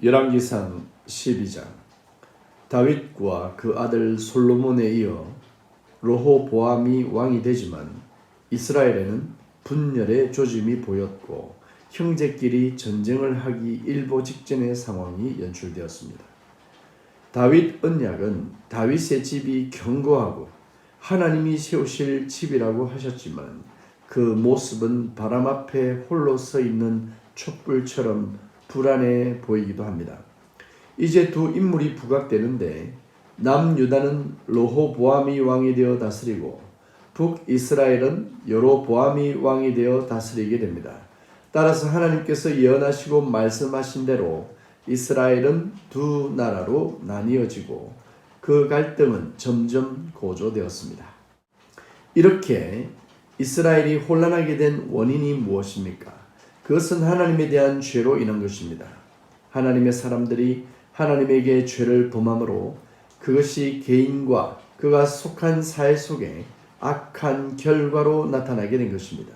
열왕기상 12장 다윗과 그 아들 솔로몬에 이어 로호보암이 왕이 되지만 이스라엘에는 분열의 조짐이 보였고 형제끼리 전쟁을 하기 일보 직전의 상황이 연출되었습니다. 다윗 언약은 다윗의 집이 견고하고 하나님이 세우실 집이라고 하셨지만 그 모습은 바람 앞에 홀로 서 있는 촛불처럼 불안해 보이기도 합니다. 이제 두 인물이 부각되는데 남유다는 로호보암이 왕이 되어 다스리고 북이스라엘은 여로보암이 왕이 되어 다스리게 됩니다. 따라서 하나님께서 예언하시고 말씀하신 대로 이스라엘은 두 나라로 나뉘어지고 그 갈등은 점점 고조되었습니다. 이렇게 이스라엘이 혼란하게 된 원인이 무엇입니까? 그것은 하나님에 대한 죄로 인한 것입니다. 하나님의 사람들이 하나님에게 죄를 범함으로 그것이 개인과 그가 속한 사회 속에 악한 결과로 나타나게 된 것입니다.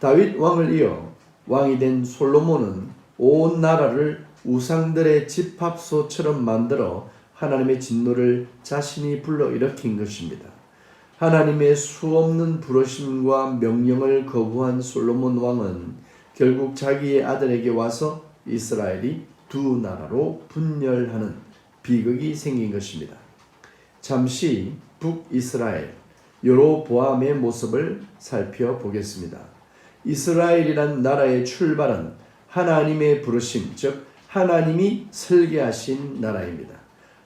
다윗 왕을 이어 왕이 된 솔로몬은 온 나라를 우상들의 집합소처럼 만들어 하나님의 진노를 자신이 불러 일으킨 것입니다. 하나님의 수없는 부르심과 명령을 거부한 솔로몬 왕은 결국 자기의 아들에게 와서 이스라엘이 두 나라로 분열하는 비극이 생긴 것입니다. 잠시 북이스라엘 여로보암의 모습을 살펴보겠습니다. 이스라엘이란 나라의 출발은 하나님의 부르심, 즉 하나님이 설계하신 나라입니다.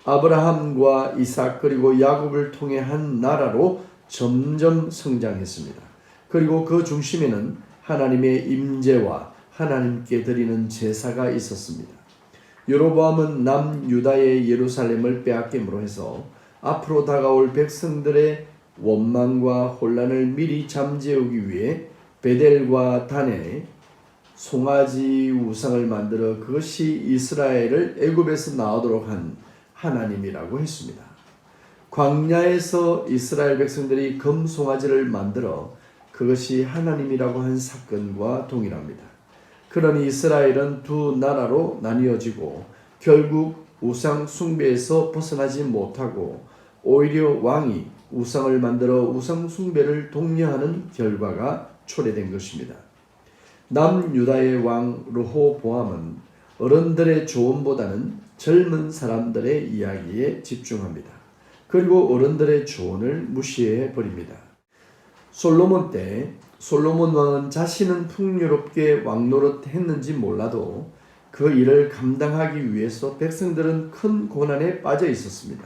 아브라함과 이삭 그리고 야곱을 통해 한 나라로 점점 성장했습니다. 그리고 그 중심에는 하나님의 임재와 하나님께 드리는 제사가 있었습니다. 여로보암은 남유다의 예루살렘을 빼앗김으로 해서 앞으로 다가올 백성들의 원망과 혼란을 미리 잠재우기 위해 베델과 단에 송아지 우상을 만들어 그것이 이스라엘을 애굽에서 나오도록 한 하나님이라고 했습니다. 광야에서 이스라엘 백성들이 금송아지를 만들어 그것이 하나님이라고 한 사건과 동일합니다. 그러니 이스라엘은 두 나라로 나뉘어지고 결국 우상 숭배에서 벗어나지 못하고 오히려 왕이 우상을 만들어 우상 숭배를 독려하는 결과가 초래된 것입니다. 남유다의 왕 르호보암은 어른들의 조언보다는 젊은 사람들의 이야기에 집중합니다. 그리고 어른들의 조언을 무시해 버립니다. 솔로몬 때 솔로몬 왕은 자신은 풍요롭게 왕노릇 했는지 몰라도 그 일을 감당하기 위해서 백성들은 큰 고난에 빠져 있었습니다.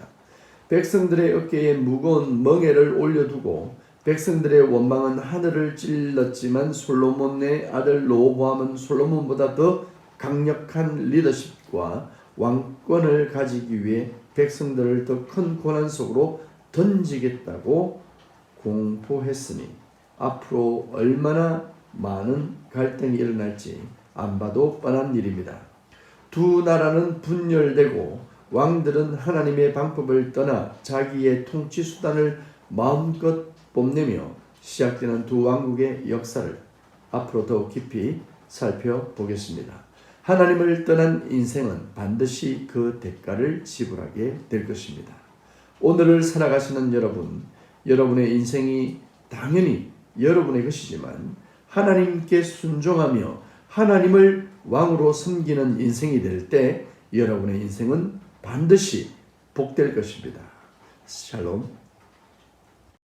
백성들의 어깨에 무거운 멍에를 올려두고 백성들의 원망은 하늘을 찔렀지만 솔로몬의 아들 로보암은 솔로몬보다 더 강력한 리더십과 왕권을 가지기 위해 백성들을 더 큰 고난 속으로 던지겠다고 공포했으니 앞으로 얼마나 많은 갈등이 일어날지 안 봐도 뻔한 일입니다. 두 나라는 분열되고 왕들은 하나님의 방법을 떠나 자기의 통치 수단을 마음껏 뽐내며 시작되는 두 왕국의 역사를 앞으로 더욱 깊이 살펴보겠습니다. 하나님을 떠난 인생은 반드시 그 대가를 지불하게 될 것입니다. 오늘을 살아가시는 여러분, 여러분의 인생이 당연히 여러분의 것이지만 하나님께 순종하며 하나님을 왕으로 섬기는 인생이 될 때 여러분의 인생은 반드시 복될 것입니다. 샬롬.